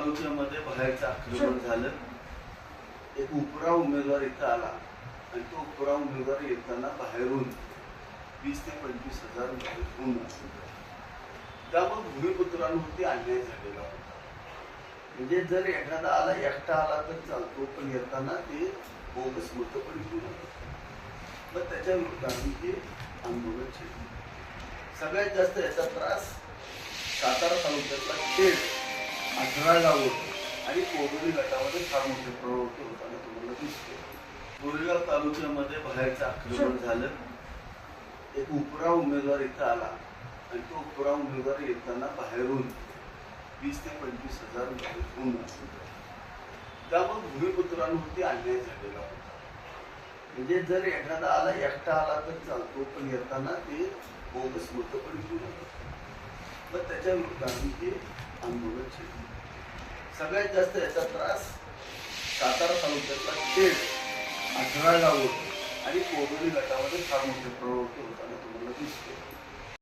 तालुक्यामध्ये बाहेरचं आक्रमण झालं. एक उपरा उमेदवार इथं आला आणि तो उपरा उमेदवार येताना बाहेरून वीस ते पंचवीस हजार रुपये घेऊन आला. त्यामुळे भूमिपुत्रांवरती अन्याय झालेला होता. म्हणजे जर एखादा आला एकटा आला तर चालतो पण येताना ते बोगस मतपडी घेऊन आला. मग त्याच्या आम्ही ते आंदोलन सगळ्यात जास्त याचा त्रास सातारा तालुक्यातला खेड अठरा गावं आणि कोबरी गटामध्ये फार मोठे प्रवृत्ती होताना तुम्हाला दिसते. गोरेगाव तालुक्यामध्ये बाहेरचं आक्रमण झालं. एक उपरा उमेदवार इथं आला. आणि तो उपरा उमेदवार येताना बाहेरून वीस ते पंचवीस हजार रुपये आला. त्यामुळे भूमिपुत्रांवरती अन्याय झालेला होता. म्हणजे जर एखादा आला एकटा आला तर चालतो. पण येताना ते बोगस मतपडी घेऊन व मग त्याच्या विरुद्ध आम्ही ते आंदोलन केलं सगळ्यात जास्त याचा त्रास सातारा तालुक्यातला खेळ अठरा गावं आणि कोबरी गटामध्ये फार मोठे प्रवृत्ती होताना तुम्हाला दिसतो